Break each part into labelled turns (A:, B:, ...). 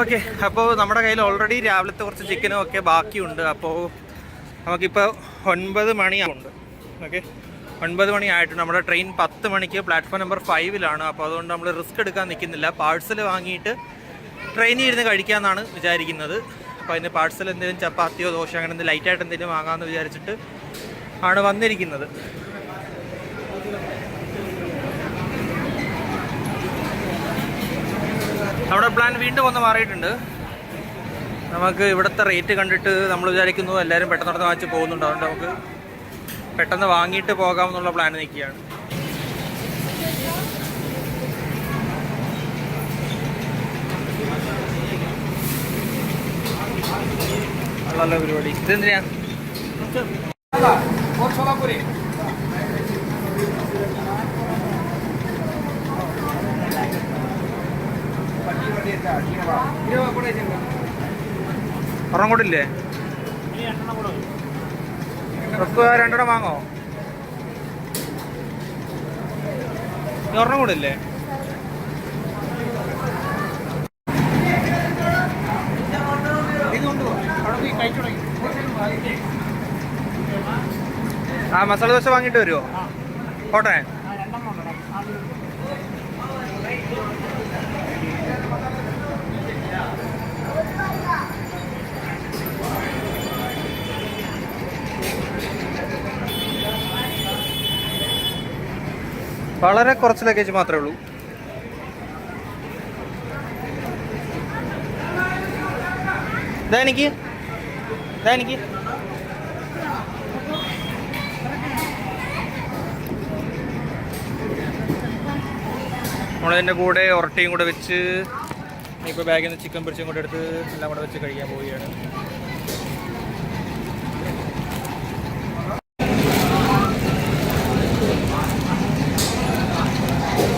A: Okay അപ്പോൾ നമ്മുടെ കയ്യിൽ ഓൾറെഡി രാവിലത്തെ കുറച്ച് ചിക്കനും ഒക്കെ ബാക്കിയുണ്ട്. അപ്പോൾ നമുക്കിപ്പോൾ ഒൻപത് മണിയാവുണ്ട് ഓക്കെ ഒൻപത് മണി ആയിട്ടുണ്ട് നമ്മുടെ ട്രെയിൻ പത്ത് മണിക്ക് പ്ലാറ്റ്ഫോം നമ്പർ ഫൈവിലാണ് അപ്പോൾ അതുകൊണ്ട് നമ്മൾ റിസ്ക് എടുക്കാൻ നിൽക്കുന്നില്ല. പാഴ്സൽ വാങ്ങിയിട്ട് ട്രെയിനിൽ ഇരുന്ന് കഴിക്കാമെന്നാണ് വിചാരിക്കുന്നത്. അപ്പോൾ അതിന് പാഴ്സൽ എന്തെങ്കിലും ചപ്പാത്തിയോ ദോശ അങ്ങനെ എന്തെങ്കിലും ലൈറ്റായിട്ട് എന്തെങ്കിലും വാങ്ങാമെന്ന് വിചാരിച്ചിട്ട് ആണ് വന്നിരിക്കുന്നത്. നമ്മുടെ പ്ലാൻ വീണ്ടും ഒന്ന് മാറിയിട്ടുണ്ട്. നമുക്ക് ഇവിടുത്തെ റേറ്റ് കണ്ടിട്ട് നമ്മൾ വിചാരിക്കുന്നു എല്ലാവരും പെട്ടെന്ന് നടന്ന് വാങ്ങിച്ച് പോകുന്നുണ്ട്. അതുകൊണ്ട് നമുക്ക് പെട്ടെന്ന് വാങ്ങിയിട്ട് പോകാമെന്നുള്ള പ്ലാൻ നിൽക്കുകയാണ്. നല്ല പരിപാടി ഇതെന്തിനാ? ഒരെണ്ണം കൂടെ രണ്ടെണ്ണം വാങ്ങോ? ഒരെണ്ണം കൂടെ ആ മസാല ദോശ വാങ്ങിയിട്ട് വരുമോ പോട്ടെ. വളരെ കുറച്ച് ലഗേജ് മാത്രമേ ഉള്ളൂ. ഇതാ എനിക്ക്. എനിക്ക്. നമ്മളതിന്റെ കൂടെ ഒരട്ടയും കൂടെ വെച്ച് ഇപ്പോൾ ബാഗിൽ നിന്ന് ചിക്കൻ പൊരിച്ചും കൂടെ എടുത്ത് എല്ലാം കൂടെ വെച്ച് കഴിക്കാൻ പോവുകയാണ്.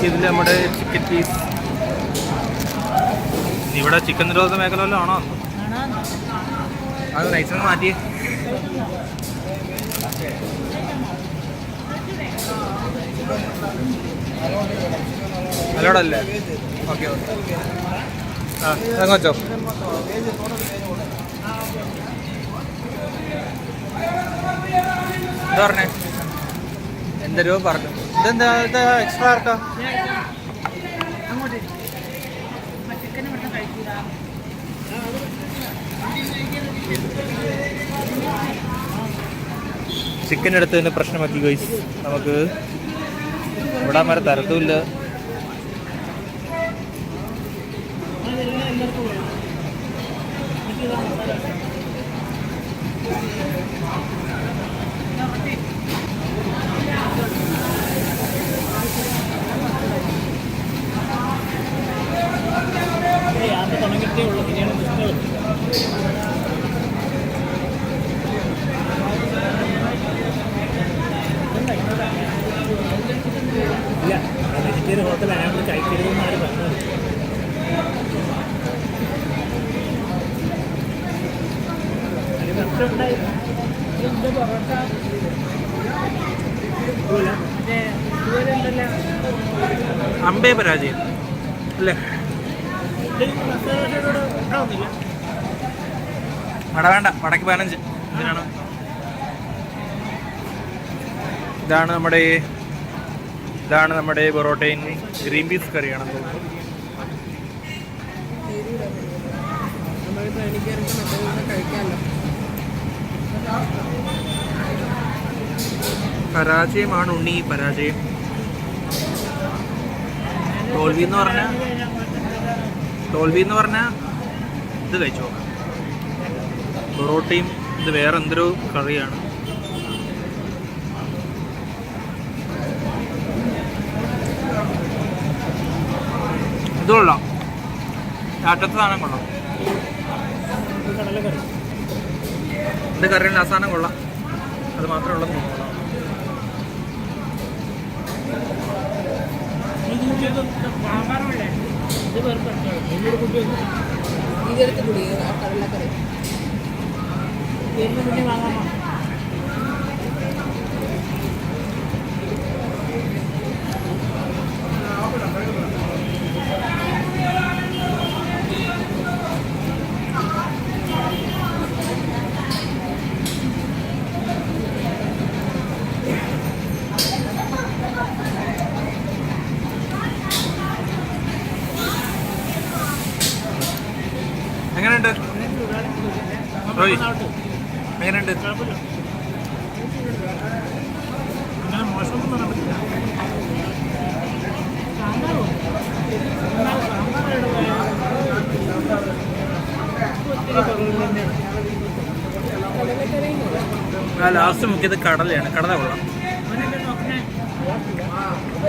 A: ഇതിൽ നമ്മുടെ ചിക്കൻ പീസ് ഇവിടെ ചിക്കൻ നിരോധന മേഖല ആണോ? അത് റൈസ് ഒന്ന് മാറ്റി അല്ലോടല്ലേ ഓക്കെ ഓക്കെ. ആ അങ്ങ് എന്താ പറഞ്ഞേ? എന്തരോ പറഞ്ഞു. ഇതെന്താ ഇത് എക്സ്ട്രാ ആർക്കാ? ചിക്കൻ എടുത്തതിന് പ്രശ്നമാക്കി ഗൈസ് നമുക്ക് ഇവിടെ വരെ തരത്തുമില്ല.
B: തുടങ്ങിയിട്ടേ എന്ത് പൊറോട്ട
A: അമ്പേ പരാജയം. അല്ലേ? വട വേണ്ട വടക്ക് പതിനഞ്ച്. ഇതിനാണ് ഇതാണ് നമ്മുടെ ഇതാണ് നമ്മുടെ പൊറോട്ടയും ഗ്രീൻ പീസ്
C: കറിയാണ് കഴിക്കാമല്ലോ.
A: പരാജയമാണ് ഉണ്ണി പരാജയം. തോൽവി എന്ന് പറഞ്ഞ? തോൽവി എന്ന് പറഞ്ഞാൽ ഇത് കഴിച്ചോ? പൊറോട്ടയും ഇത് വേറെ എന്തൊരു കറിയാണ്? ഇത് കൊള്ളാം. സാധനം കൊള്ളാം.
B: ഇത്
A: കറികളിൽ അവസാനം കൊള്ളാം. അത് മാത്രമേ ഉള്ളൂ തോന്നുന്നു.
B: ഇത് കൂട്ടിയത് സാമ്പാറല്ലേ ഇത് വെറുതെ എന്നോട് കൂട്ടിയത്
C: ഇതെടുത്ത് കടലക്കറി
B: വാങ്ങാമോ
A: എങ്ങനെയുണ്ട്? റോയ് എങ്ങനെയുണ്ട്?
B: അങ്ങനെ മോശമൊന്നും പറയാൻ
A: ലാസ്റ്റ് മുക്കിയത് കടലയാണ്. കടല കൊള്ളാം.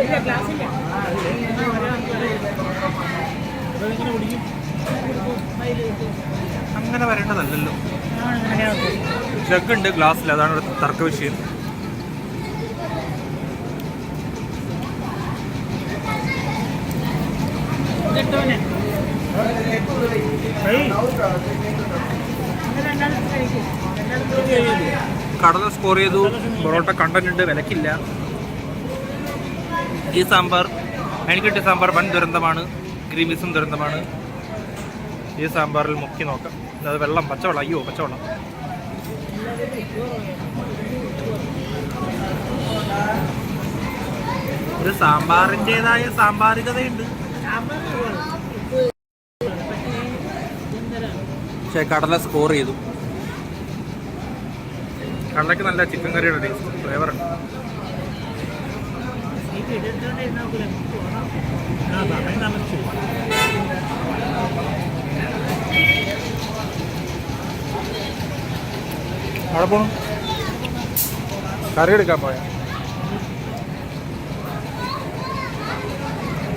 B: ഇല്ല കുടിക്കും
A: അങ്ങനെ വരേണ്ടതല്ലല്ലോ ജഗ് ഉണ്ട് ഗ്ലാസ്സിൽ അതാണ് ഒരു തർക്ക വിഷയം. കടല സ്കോർ ചെയ്തു. പൊറോട്ട കണ്ടന്റ് ഉണ്ട് വിലക്കില്ല. ഈ സാമ്പാർ എനിക്ക് കിട്ടിയ സാമ്പാർ വൻ ദുരന്തമാണ്. ഗ്രീമീസും ദുരന്തമാണ്. ഈ സാമ്പാറിൽ മുക്കി നോക്കാം. അത് വെള്ളം പച്ചവെള്ളം അയ്യോ പച്ചവെള്ളം. ഒരു സാമ്പാറിന്റെതായ സാമ്പാറികതയുണ്ട് പക്ഷേ കടല സ്കോർ ചെയ്തു. കടലയ്ക്ക് നല്ല ചിക്കൻ കറിയുടെ ടേസ്റ്റ് ഫ്ലേവർ ഉണ്ട്.
B: ആ സമയം
A: അവിടെ പോണം. കറി എടുക്കാൻ പോയ?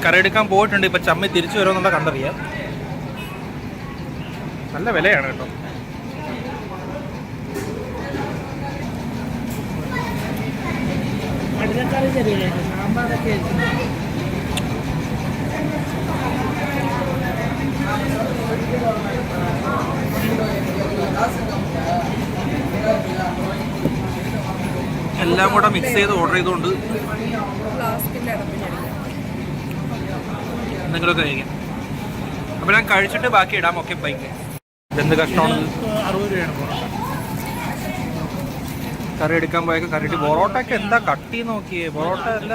A: കറി എടുക്കാൻ പോയിട്ടുണ്ട്. ഇപ്പൊ ചമ്മി തിരിച്ചു വരുമെന്നുള്ള കണ്ടറിയാം. നല്ല വിലയാണ് കേട്ടോ.
B: സാമ്പാറൊക്കെ
A: എല്ലാം കൂടെ മിക്സ് ചെയ്ത് ഓർഡർ ചെയ്തുകൊണ്ട്
C: നിങ്ങളൊക്കെ
A: എന്തെങ്കിലുമൊക്കെ കഴിക്കാം. അപ്പോൾ ഞാൻ കഴിച്ചിട്ട് ബാക്കി ഇടാം. ഓക്കെ ബൈക്ക് ഇതെന്ത് കഷ്ടമാണ് കറി എടുക്കാൻ പോയൊക്കെ കറി ഇട്ട് പൊറോട്ടയ്ക്ക് എന്താ കട്ടി നോക്കിയേ? പൊറോട്ട അല്ല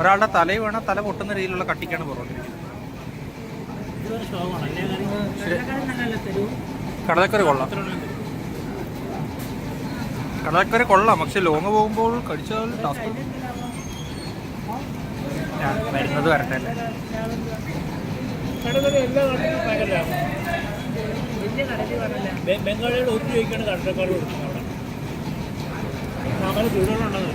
A: ഒരാളുടെ തലയിൽ വേണം തല പൊട്ടുന്ന രീതിയിലുള്ള കട്ടിക്കാണ് പൊറോട്ട.
B: കടലക്കറി
A: കൊള്ളാം. കടലക്കര കൊള്ളാം. പക്ഷെ ലോങ് പോകുമ്പോൾ കടിച്ചാൽ ടാസ്ക് വരുന്നത് വരട്ടെ
B: ബംഗാളികൾ ഒത്തു ചോദിക്കാണ് കടലക്കാട് കൊടുക്കുന്നത് അവിടെ. സാമാന്യ ചൂടുകളുണ്ടെന്ന്